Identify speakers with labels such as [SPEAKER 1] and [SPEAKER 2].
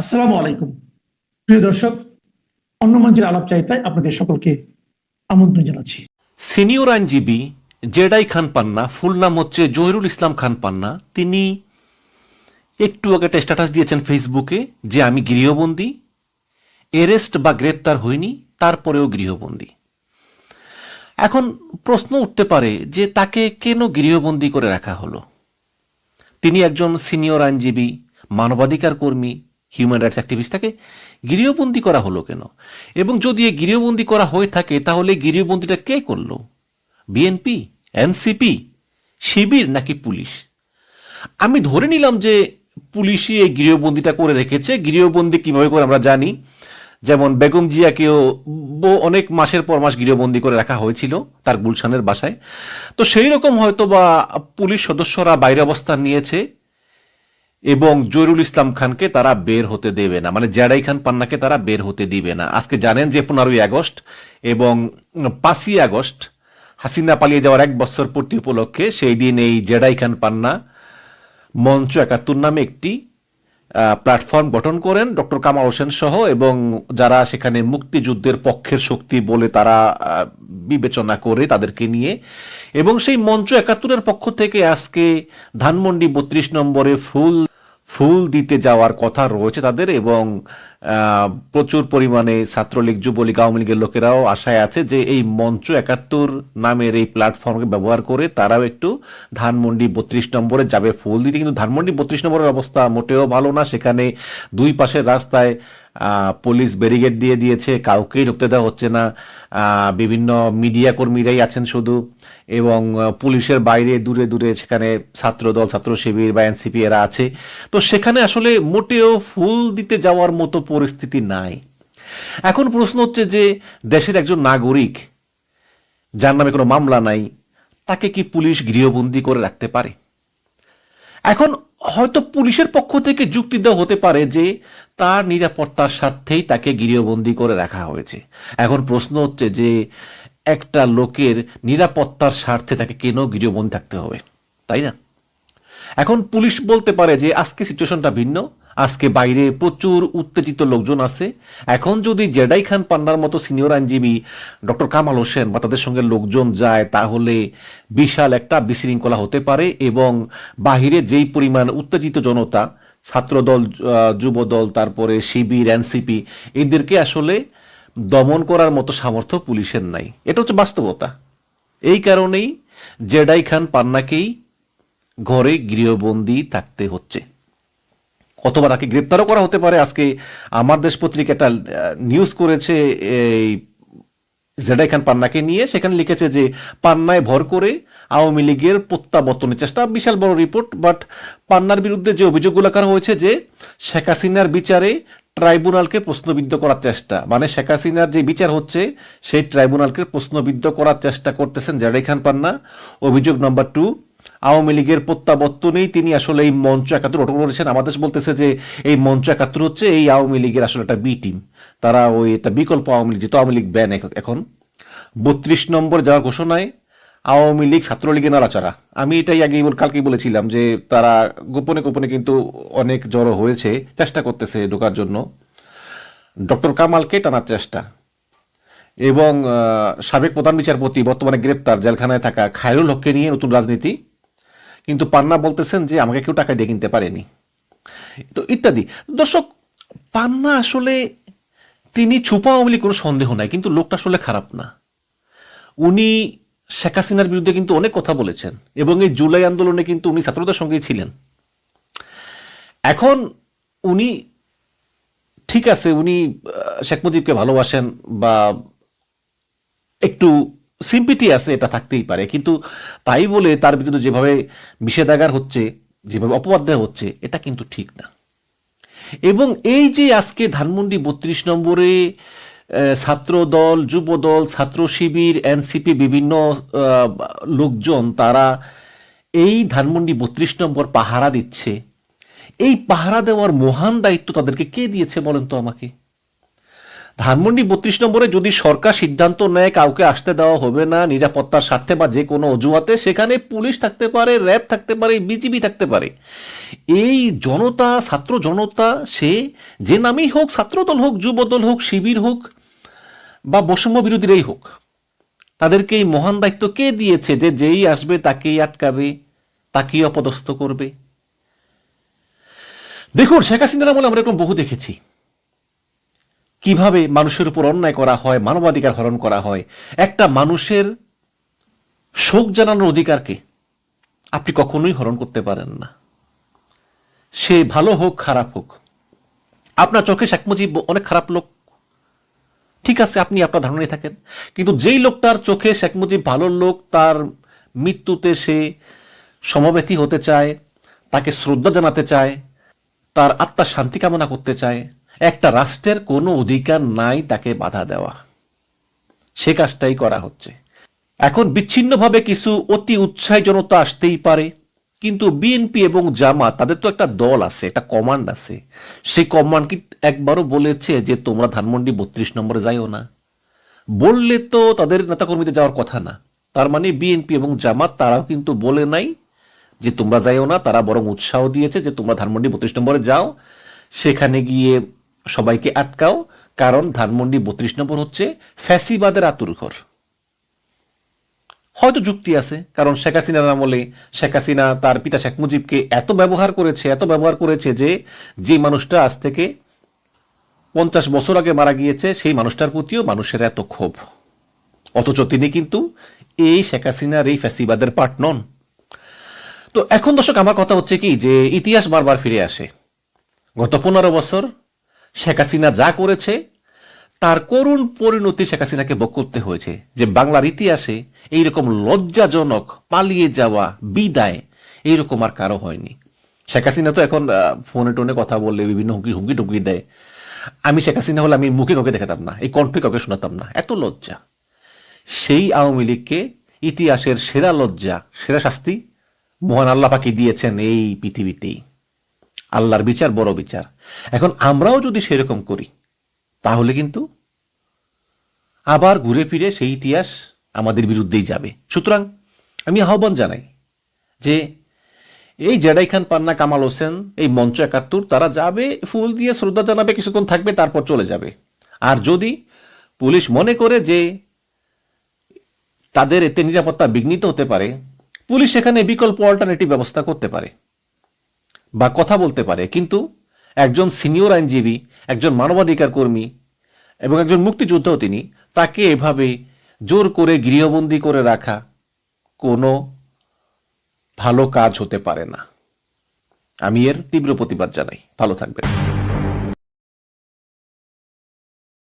[SPEAKER 1] আসসালামু আলাইকুম। প্রিয় দর্শক অন্য মঞ্চের আলাপ চাইতায় আপনাদের সকলকে আমন্ত্রণ জানাচ্ছি।
[SPEAKER 2] সিনিয়র আইনজীবী জেডাই খান পান্না, ফুল নাম হচ্ছে জহিরুল ইসলাম খান পান্না, তিনি একটু আগে একটা স্ট্যাটাস দিয়েছেন ফেসবুকে যে আমি গৃহবন্দী এরেস্ট বা গ্রেপ্তার হইনি, তারপরেও গৃহবন্দী। এখন প্রশ্ন উঠতে পারে যে তাকে কেন গৃহবন্দী করে রাখা হলো? তিনি একজন সিনিয়র আইনজীবী, মানবাধিকার কর্মী হিউম্যান রাইটস অ্যাক্টিভিস্ট তাকে গৃহবন্দী করা হলো কেন? এবং যদি এই গৃহবন্দী করা হয়ে থাকে, তাহলে গৃহবন্দীটা কে করল? বিএনপি এনসিপি শিবির নাকি পুলিশ? আমি ধরে নিলাম যে পুলিশই এই গৃহবন্দীটা করে রেখেছে। গৃহবন্দী কীভাবে করে আমরা জানি। যেমন বেগম জিয়াকেও অনেক মাসের পর মাস গৃহবন্দী করে রাখা হয়েছিল তার গুলশানের বাসায়। তো সেই রকম হয়তো বা পুলিশ সদস্যরা বাইরে অবস্থান নিয়েছে। এবং জহিরুল ইসলাম খানকে তারা বের হতে দেবে না। মানে জেডাই খান পান্নাকে তারা বের হতে দিবে না। আজকে জানেন যে পনেরোই আগস্ট এবং পাঁচই আগস্ট হাসিনা পালিয়ে যাওয়ার এক বছর পূর্তি উপলক্ষে সেই দিন এই জেডাই খান পান্না মঞ্চ একাত্তর নামে একটি প্ল্যাটফর্ম গঠন করেন ডক্টর কামাল হোসেন সহ এবং যারা সেখানে মুক্তিযুদ্ধের পক্ষের শক্তি বলে তারা বিবেচনা করে তাদেরকে নিয়ে। এবং সেই মঞ্চ একাত্তরের পক্ষ থেকে আজকে ধানমন্ডি বত্রিশ নম্বরে ফুল ফুল দিতে যাওয়ার কথা রয়েছে তাদের এবং প্রচুর পরিমাণে ছাত্রলীগ, যুবলীগ, আওয়ামী লীগের লোকেরাও আশায় আছে যে এই মঞ্চ একাত্তর নামের এই প্ল্যাটফর্মকে ব্যবহার করে তারাও একটু ধানমন্ডি বত্রিশ নম্বরে যাবে ফুল দিতে। কিন্তু ধানমন্ডি বত্রিশ নম্বরের অবস্থা মোটেও ভালো না। সেখানে দুই পাশের রাস্তায় পুলিশ ব্যারিকেড দিয়ে দিয়েছে, কাউকেই ঢুকতে দেওয়া হচ্ছে না। বিভিন্ন মিডিয়া কর্মীরাই আছেন শুধু এবং পুলিশের বাইরে দূরে দূরে সেখানে ছাত্রদল ছাত্র শিবির বা এনসিপি এরা আছে। তো সেখানে আসলে মোটেও ফুল দিতে যাওয়ার মতো পরিস্থিতি নাই। এখন প্রশ্ন হচ্ছে যে দেশের একজন নাগরিক যার নামে কোনো মামলা নাই, তাকে কি পুলিশ গৃহবন্দী করে রাখতে পারে? এখন হয়তো পুলিশের পক্ষ থেকে যুক্তি দেওয়া হতে পারে যে তার নিরাপত্তার স্বার্থেই তাকে গৃহবন্দী করে রাখা হয়েছে। এখন প্রশ্ন হচ্ছে যে একটা লোকের নিরাপত্তার স্বার্থে তাকে কেন গৃহবন্দী থাকতে হবে, তাই না? এখন পুলিশ বলতে পারে যে আজকে সিচুয়েশনটা ভিন্ন আজকে বাইরে প্রচুর উত্তেজিত লোকজন আছে। এখন যদি জেডাই খান পান্নার মতো সিনিয়র আইনজীবী ডক্টর কামাল হোসেন বা তাদের সঙ্গে লোকজন যায়, তাহলে বিশাল একটা বিশৃঙ্খলা হতে পারে এবং বাহিরে যেই পরিমাণ উত্তেজিত জনতা, ছাত্রদল যুবদল, তারপরে শিবির, এনসিপি, এদেরকে আসলে দমন করার মতো সামর্থ্য পুলিশের নাই। এটা হচ্ছে বাস্তবতা। এই কারণেই জেডাই খান পান্নাকেই ঘরে গৃহবন্দী থাকতে হচ্ছে। অথবা তাকে গ্রেপ্তারও করা হতে পারে। আজকে আমার দেশ পত্রিকা একটা নিউজ করেছে, এই জেডাই খান পান্নাকে নিয়ে। সেখানে লিখেছে যে, পান্নায় ভর করে আওয়ামী লীগের প্রত্যাবর্তনের চেষ্টা। বিশাল বড় রিপোর্ট বাট পান্নার বিরুদ্ধে যে অভিযোগগুলো করা হয়েছে যে, শেখ হাসিনার বিচারে ট্রাইব্যুনালকে প্রশ্নবিদ্ধ করার চেষ্টা। মানে শেখ হাসিনার যে বিচার হচ্ছে, সেই ট্রাইব্যুনালকে প্রশ্নবিদ্ধ করার চেষ্টা করতেছেন জেডাই খান পান্না। অভিযোগ নম্বর টু আওয়ামী লীগের প্রত্যাবর্তনেই তিনি আসলে এই মঞ্চ একাত্তর গঠন করেছেন। আমাদের বলতেছে যে এই মঞ্চ একাত্তর হচ্ছে এই আওয়ামী লীগের আসলে একটা বি টিম তারা ওই একটা বিকল্প আওয়ামী লীগ, যেহেতু আওয়ামী লীগ ব্যান এখন। বত্রিশ নম্বর যাওয়ার ঘোষণায় আওয়ামী লীগ ছাত্রলীগের নাড়াচাড়া। আমি এটাই আগে কালকেই বলেছিলাম যে তারা গোপনে গোপনে কিন্তু অনেক জড়ো হয়েছে, চেষ্টা করতেছে ঢোকার জন্য। ডক্টর কামালকে টানার চেষ্টা। এবং সাবেক প্রধান বিচারপতি, বর্তমানে গ্রেপ্তার, জেলখানায় থাকা খায়রুল হককে নিয়ে নতুন রাজনীতি। কিন্তু পান্না বলতেছেন যে আমাকে কেউ টাকা দিয়ে কিনতে পারেনি। তো ইত্যাদি। দর্শক, পান্না আসলে তিনি ছুপা আওয়ামী কোনো সন্দেহ নাই, কিন্তু লোকটা আসলে খারাপ না। উনি শেখ হাসিনার বিরুদ্ধে কিন্তু অনেক কথা বলেছেন এবং এই জুলাই আন্দোলনে কিন্তু উনি ছাত্রদের সঙ্গেই ছিলেন। এখন উনি ঠিক আছে, উনি শেখ মুজিবকে ভালোবাসেন বা একটু সিম্পিতি আছে, এটা থাকতেই পারে। কিন্তু তাই বলে তার বিরুদ্ধে যেভাবে নিষেধাগার হচ্ছে, যেভাবে অপবাদ দেওয়া হচ্ছে, এটা কিন্তু ঠিক না। এবং এই যে আজকে ধানমন্ডি বত্রিশ নম্বরে ছাত্র দল যুব দল ছাত্র শিবির, এনসিপি বিভিন্ন লোকজন তারা এই ধানমন্ডি বত্রিশ নম্বর পাহারা দিচ্ছে। এই পাহারা দেওয়ার মহান দায়িত্ব তাদেরকে কে দিয়েছে বলেন তো আমাকে? ধানমন্ডি বত্রিশ নম্বরে যদি সরকার সিদ্ধান্ত নেয় কাউকে আসতে দেওয়া হবে না, নিরাপত্তার স্বার্থে বা যে কোনো অজুহাতে, সেখানে পুলিশ থাকতে পারে, র্যাব থাকতে পারে, বিজিবি থাকতে পারে। এই জনতা, ছাত্র জনতা, সে যে নামেই হোক, ছাত্রদল হোক, যুবদল হোক, শিবির হোক বা বৈষম্য বিরোধীরাই হোক, তাদেরকে এই মহান দায়িত্ব কে দিয়েছে যে যেই আসবে তাকেই আটকাবে, তাকেই অপদস্থ করবে? দেখুন, শেখ হাসিনার আমলে আমরা এরকম বহু দেখেছি। কীভাবে মানুষের উপর অন্যায় করা হয়, মানবাধিকার হরণ করা হয়, একটা মানুষের শোক জানানোর অধিকারকে আপনি কখনোই হরণ করতে পারেন না। সে ভালো হোক, খারাপ হোক, আপনার চোখে শেখ মুজিব অনেক খারাপ লোক। ঠিক আছে, আপনি আপনার ধারণায় থাকেন, কিন্তু যেই লোকটার চোখে শেখ মুজিব ভালো লোক, তার মৃত্যুতে সে সমবেতি হতে চায়, তাকে শ্রদ্ধা জানাতে চায়, তার আত্মার শান্তি কামনা করতে চায় একটা রাষ্ট্রের কোনো অধিকার নাই তাকে বাধা দেওয়া। সে কাজটাই করা হচ্ছে। এখন বিচ্ছিন্নভাবে কিছু অতি উৎসাহী জনতা আসতেই পারে, কিন্তু বিএনপি এবং জামাত, তাদের তো একটা দল আছে, একটা কমান্ড আছে। সেই কমান্ড কি একবারও বলেছে যে, তোমরা ধানমন্ডি বত্রিশ নম্বরে যাইও না বললে তো তাদের নেতাকর্মীদের যাওয়ার কথা না। তার মানে বিএনপি এবং জামাত, তারাও কিন্তু বলে নাই যে, তোমরা যাইও না তারা বরং উৎসাহ দিয়েছে যে, তোমরা ধানমন্ডি বত্রিশ নম্বরে যাও। সেখানে গিয়ে সবাইকে আটকাও, কারণ ধানমন্ডি বত্রিশ নম্বর হচ্ছে ফ্যাসিবাদের আতুরঘর হয়তো যুক্তি আছে, কারণ শেখ হাসিনার আমলে শেখ হাসিনা তার পিতা শেখ মুজিবকে এত ব্যবহার করেছে, এত ব্যবহার করেছে যে যে মানুষটা আজ থেকে পঞ্চাশ বছর আগে মারা গিয়েছে, সেই মানুষটার প্রতিও মানুষের এত ক্ষোভ। অথচ তিনি কিন্তু এই শেখ হাসিনার এই ফ্যাসিবাদের পার্ট নন। তো এখন দর্শক, আমার কথা হচ্ছে কি যে ইতিহাস বারবার ফিরে আসে। গত পনেরো বছর শেখ হাসিনা যা করেছে, তার করুণ পরিণতি শেখ হাসিনাকে ভোগ করতে হয়েছে যে বাংলার ইতিহাসে এইরকম লজ্জাজনক পালিয়ে যাওয়া বিদায় এইরকম আর কারও হয়নি। শেখ হাসিনা তো এখন ফোনে টোনে কথা বললে বিভিন্ন হুমকি হুমকি টুমকি দেয়। আমি শেখ হাসিনা হলে আমি মুখে কাউকে দেখাতাম না, এই কণ্ঠে কাউকে শোনাতাম না। এত লজ্জা। সেই আওয়ামী লীগকে ইতিহাসের সেরা লজ্জা, সেরা শাস্তি মহান আল্লাহ পাকি দিয়েছেন এই পৃথিবীতেই। আল্লাহর বিচার বড় বিচার। এখন আমরাও যদি সেরকম করি, তাহলে কিন্তু আবার ঘুরে ফিরে সেই ইতিহাস আমাদের বিরুদ্ধেই যাবে। সুতরাং আমি আহ্বান জানাই যে এই জেডাই খান, পান্না, কামাল হোসেন, এই মঞ্চ একাত্তর, তারা যাবে, ফুল দিয়ে শ্রদ্ধা জানাবে, কিছুক্ষণ থাকবে, তারপর চলে যাবে। আর যদি পুলিশ মনে করে যে তাদের এতে নিরাপত্তা বিঘ্নিত হতে পারে, পুলিশ সেখানে বিকল্প অল্টারনেটিভ ব্যবস্থা করতে পারে বা কথা বলতে পারে, কিন্তু একজন সিনিয়র আইনজীবী, একজন মানবাধিকার কর্মী এবং একজন মুক্তিযোদ্ধাও তিনি, তাকে এভাবে জোর করে গৃহবন্দী করে রাখা কোনো ভালো কাজ হতে পারে না। আমি এর তীব্র প্রতিবাদ জানাই। ভালো থাকবেন।